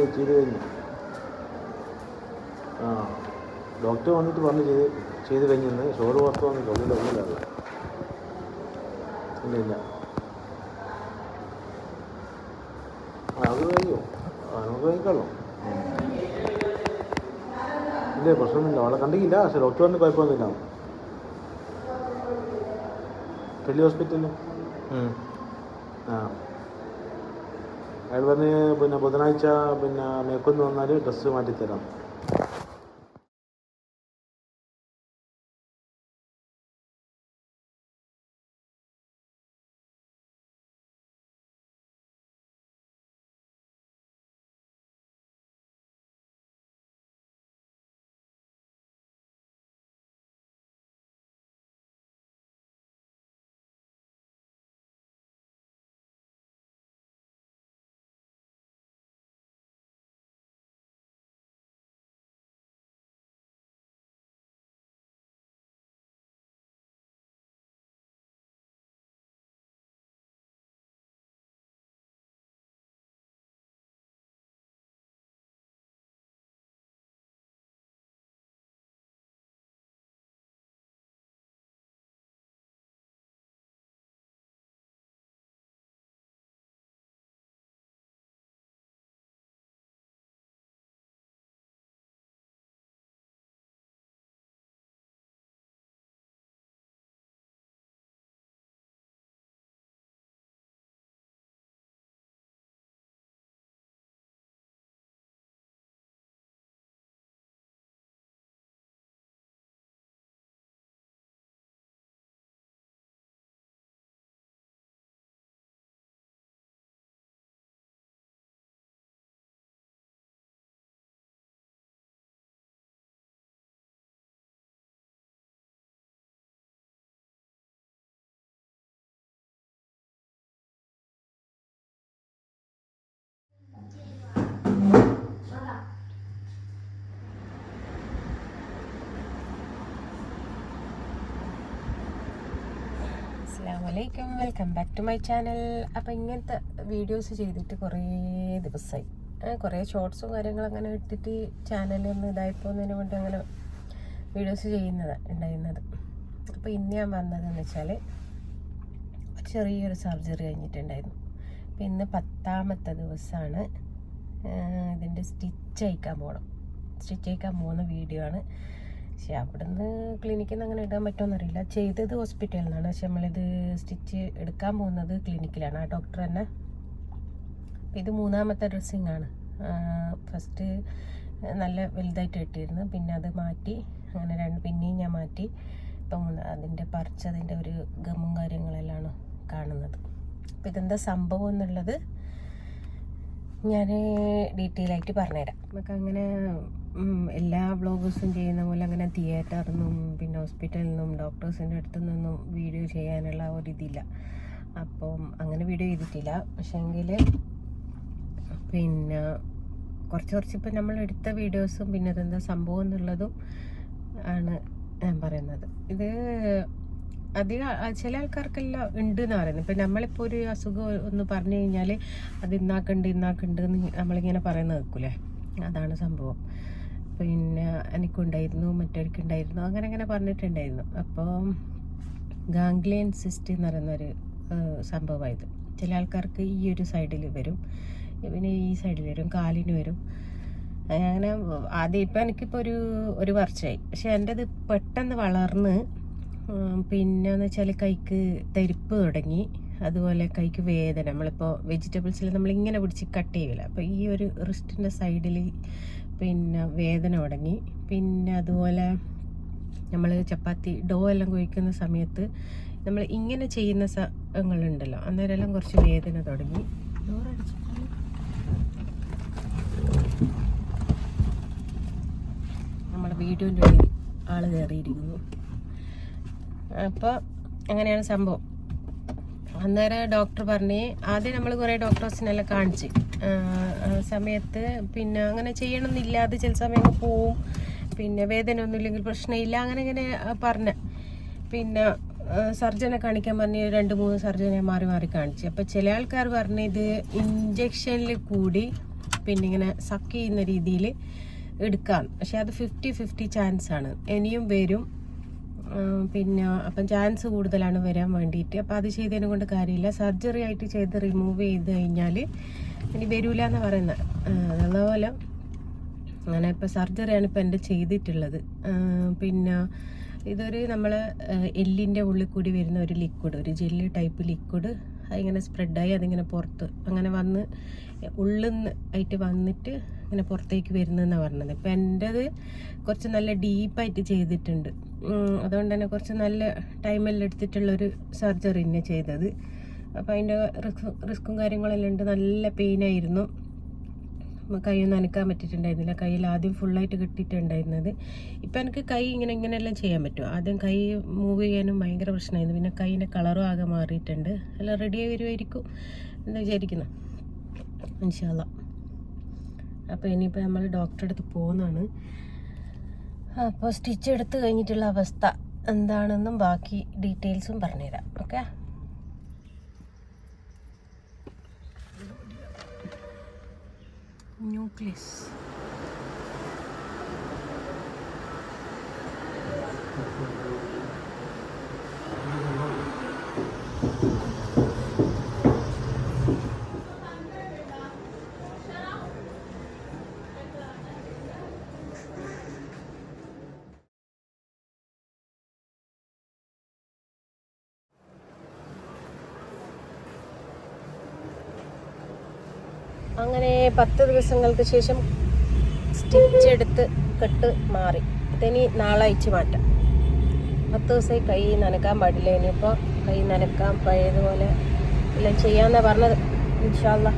ചെയ്ത് ചെയ്ത് കഴിഞ്ഞു ആ ഡോക്ടർ വന്നിട്ട് പറഞ്ഞു ചെയ്ത് ചെയ്ത് കഴിഞ്ഞെന്ന് ഷോറ് പുറത്ത് വന്നിട്ട് ഉള്ളിൽ ഉള്ളിലല്ല ഇല്ല ഇല്ല. അത് കഴിയോ നമുക്ക് കഴിക്കാമല്ലോ ഇല്ല പ്രശ്നമൊന്നുമില്ല. അവളെ കണ്ടില്ല പക്ഷെ ഡോക്ടർ പറഞ്ഞ് കുഴപ്പമൊന്നുമില്ല. വലിയ ഹോസ്പിറ്റലിൽ ആ. അയാൾ പറഞ്ഞ് പിന്നെ ബുധനാഴ്ച പിന്നെ മേക്കൊന്ന് വന്നാൽ ഡ്രസ്സ് മാറ്റിത്തരാം. അസ്സാമലൈക്കും welcome back to my channel. അപ്പം ഇങ്ങനത്തെ വീഡിയോസ് ചെയ്തിട്ട് കുറേ ദിവസമായി കുറേ ഷോർട്സും കാര്യങ്ങളും അങ്ങനെ ഇട്ടിട്ട് ചാനലൊന്ന് ഇതായി പോകുന്നതിന് വേണ്ടി അങ്ങനെ വീഡിയോസ് ചെയ്യുന്നത് ഉണ്ടായിരുന്നത്. അപ്പോൾ ഇന്ന് ഞാൻ വന്നതെന്ന് വെച്ചാൽ ചെറിയൊരു സർജറി കഴിഞ്ഞിട്ടുണ്ടായിരുന്നു. അപ്പം ഇന്ന് പത്താമത്തെ ദിവസമാണ് ഇതിന്റെ സ്റ്റിച്ച് അയക്കാൻ പോകണം സ്റ്റിച്ച് അയക്കാൻ പോകുന്ന വീഡിയോ ആണ്. പക്ഷെ അവിടുന്ന് ക്ലിനിക്കിൽ നിന്ന് അങ്ങനെ ഇടാൻ പറ്റുമെന്നറിയില്ല ചെയ്തത് ഹോസ്പിറ്റലിൽ നിന്നാണ് പക്ഷെ നമ്മളിത് സ്റ്റിച്ച് എടുക്കാൻ പോകുന്നത് ക്ലിനിക്കിലാണ് ആ ഡോക്ടർ തന്നെ. ഇത് മൂന്നാമത്തെ ഡ്രസ്സിങ് ആണ്. ഫസ്റ്റ് നല്ല വലുതായിട്ട് ഇട്ടിരുന്നു പിന്നെ അത് മാറ്റി അങ്ങനെ രണ്ട് പിന്നെയും ഞാൻ മാറ്റി. ഇപ്പം അതിന്റെ പറിച്ചതിന്റെ ഒരു ഗമും കാര്യങ്ങളെല്ലാം കാണുന്നത്. അപ്പം ഇതെന്താ സംഭവം എന്നുള്ളത് ഞാൻ ഡീറ്റെയിൽ ആയിട്ട് പറഞ്ഞുതരാം. നമുക്ക് അങ്ങനെ എല്ലാ വ്ളോഗേഴ്സും ചെയ്യുന്ന പോലെ അങ്ങനെ തിയേറ്ററിൽ നിന്നും പിന്നെ ഹോസ്പിറ്റലിൽ നിന്നും ഡോക്ടേഴ്സിന്റെ അടുത്തു നിന്നും വീഡിയോ ചെയ്യാനുള്ള ഒരിതില്ല അപ്പം അങ്ങനെ വീഡിയോ ചെയ്തിട്ടില്ല. പക്ഷേങ്കിൽ പിന്നെ കുറച്ച് കുറച്ച് ഇപ്പം നമ്മൾ എടുത്ത വീഡിയോസും പിന്നെ അതെന്താ സംഭവം എന്നുള്ളതും ആണ് ഞാൻ പറയുന്നത്. ഇത് അധികം ചില ആൾക്കാർക്കെല്ലാം ഉണ്ട് എന്ന് പറയുന്നത്. ഇപ്പം നമ്മളിപ്പോൾ ഒരു അസുഖം ഒന്ന് പറഞ്ഞു കഴിഞ്ഞാൽ അത് ഇന്നാക്കുണ്ട് ഇന്നാക്കുണ്ട് എന്ന് നമ്മളിങ്ങനെ പറയുന്നത് കേൾക്കൂലേ? അതാണ് സംഭവം. പിന്നെ എനിക്കുണ്ടായിരുന്നു മറ്റൊരിക്കുണ്ടായിരുന്നു അങ്ങനെ അങ്ങനെ പറഞ്ഞിട്ടുണ്ടായിരുന്നു. അപ്പോൾ ഗാംഗ്ലിയൻ സിസ്റ്റ് എന്ന് പറയുന്നൊരു സംഭവമായത്. ചില ആൾക്കാർക്ക് ഈ ഒരു സൈഡിൽ വരും പിന്നെ ഈ സൈഡിൽ വരും കാലിന് വരും. അങ്ങനെ ആദ്യം ഇപ്പം എനിക്കിപ്പോൾ ഒരു ഒരു വർഷമായി. പക്ഷെ എന്റെ ഇത് പെട്ടെന്ന് വളർന്ന് പിന്നെന്ന് വെച്ചാൽ കൈക്ക് തരിപ്പ് തുടങ്ങി. അതുപോലെ കൈക്ക് വേദന. നമ്മളിപ്പോൾ വെജിറ്റബിൾസിൽ നമ്മളിങ്ങനെ പിടിച്ച് കട്ട് ചെയ്യില്ല അപ്പോൾ ഈ ഒരു റിസ്റ്റിന്റെ സൈഡിൽ പിന്നെ വേദന തുടങ്ങി. പിന്നെ അതുപോലെ നമ്മൾ ചപ്പാത്തി ഡോ എല്ലാം കുഴിക്കുന്ന സമയത്ത് നമ്മൾ ഇങ്ങനെ ചെയ്യുന്ന സ്ഥലങ്ങളുണ്ടല്ലോ അന്നേരമെല്ലാം കുറച്ച് വേദന തുടങ്ങി. നമ്മളെ നമ്മുടെ വീഡിയോന്റെ ഉള്ളിൽ ആൾ കയറിയിരിക്കുന്നു. അപ്പോൾ അങ്ങനെയാണ് സംഭവം. അന്നേരം ഡോക്ടർ പറഞ്ഞ് ആദ്യം നമ്മൾ കുറേ ഡോക്ടേഴ്സിനെല്ലാം കാണിച്ച്. സമയത്ത് പിന്നെ അങ്ങനെ ചെയ്യണമെന്നില്ല. അത് ചില സമയം പോവും. പിന്നെ വേദന ഒന്നുമില്ലെങ്കിൽ പ്രശ്നമില്ല. അങ്ങനെ ഇങ്ങനെ പറഞ്ഞ. പിന്നെ സർജനെ കാണിക്കാൻ പറഞ്ഞ് രണ്ട് മൂന്ന് സർജനെ മാറി മാറി കാണിച്ചു. അപ്പോൾ ചില ആൾക്കാർ പറഞ്ഞ ഇത് ഇഞ്ചക്ഷനിൽ കൂടി പിന്നെ ഇങ്ങനെ സക്ക് ചെയ്യുന്ന രീതിയിൽ എടുക്കാം. പക്ഷെ അത് ഫിഫ്റ്റി ഫിഫ്റ്റി ചാൻസ് ആണ്. ഇനിയും വരും. പിന്നെ അപ്പം ചാൻസ് കൂടുതലാണ് വരാൻ വേണ്ടിയിട്ട്. അപ്പം അത് ചെയ്തതിനെ കൊണ്ട് കാര്യമില്ല. സർജറി ആയിട്ട് ചെയ്ത് റിമൂവ് ചെയ്ത് കഴിഞ്ഞാൽ ഇനി വരൂല എന്ന് പറയുന്നത് അതുപോലെ അങ്ങനെ ഇപ്പോൾ സർജറിയാണ് ഇപ്പോൾ എന്റെ ചെയ്തിട്ടുള്ളത്. പിന്നെ ഇതൊരു നമ്മൾ എല്ലിന്റെ ഉള്ളിൽ കൂടി വരുന്ന ഒരു ലിക്വിഡ് ഒരു ജെല്ലി ടൈപ്പ് ലിക്വിഡ് അതിങ്ങനെ സ്പ്രെഡായി അതിങ്ങനെ പുറത്ത് അങ്ങനെ വന്ന് ഉള്ളിൽ നിന്ന് ആയിട്ട് വന്നിട്ട് ഇങ്ങനെ പുറത്തേക്ക് വരുന്നതെന്നാണ് പറഞ്ഞത്. ഇപ്പം എന്റെത് കുറച്ച് നല്ല ഡീപ്പായിട്ട് ചെയ്തിട്ടുണ്ട്. അതുകൊണ്ട് തന്നെ കുറച്ച് നല്ല ടൈമെല്ലാം എടുത്തിട്ടുള്ളൊരു സർജറി തന്നെ ചെയ്തത്. അപ്പോൾ അതിന്റെ റിസ്ക് റിസ്ക്കും കാര്യങ്ങളെല്ലാം ഉണ്ട്. നല്ല പെയിനായിരുന്നു കൈയൊന്നും അനക്കാൻ പറ്റിയിട്ടുണ്ടായിരുന്നില്ല. കയ്യിൽ ആദ്യം ഫുള്ളായിട്ട് കിട്ടിയിട്ടുണ്ടായിരുന്നത്. ഇപ്പം എനിക്ക് കൈ ഇങ്ങനെ ഇങ്ങനെയെല്ലാം ചെയ്യാൻ പറ്റും. ആദ്യം കൈ മൂവ് ചെയ്യാനും ഭയങ്കര പ്രശ്നമായിരുന്നു. പിന്നെ കൈയിന്റെ കളറും ആകെ മാറിയിട്ടുണ്ട്. എല്ലാം റെഡിയായി വരുമായിരിക്കും എന്ന് വിചാരിക്കുന്നു. ഇൻഷാല്ല അപ്പോൾ ഇനിയിപ്പോൾ നമ്മൾ ഡോക്ടറെ അടുത്ത് പോകുന്നതാണ്. അപ്പോൾ സ്റ്റിച്ച് എടുത്ത് കഴിഞ്ഞിട്ടുള്ള അവസ്ഥ എന്താണെന്നും ബാക്കി ഡീറ്റെയിൽസും പറഞ്ഞുതരാം. ഓക്കെ ന്യൂക്ലിയസ് അങ്ങനെ പത്ത് ദിവസങ്ങൾക്ക് ശേഷം സ്റ്റിച്ച് എടുത്ത് കെട്ട് മാറി. ഇതിനി നാളെ അയച്ച് മാറ്റാം. പത്ത് ദിവസമായി കൈ നനക്കാൻ പാടില്ല. ഇനിയിപ്പോൾ കൈ നനക്കാൻ പഴയതുപോലെ എല്ലാം ചെയ്യാമെന്നാണ് പറഞ്ഞത്. ഇൻഷാല്ല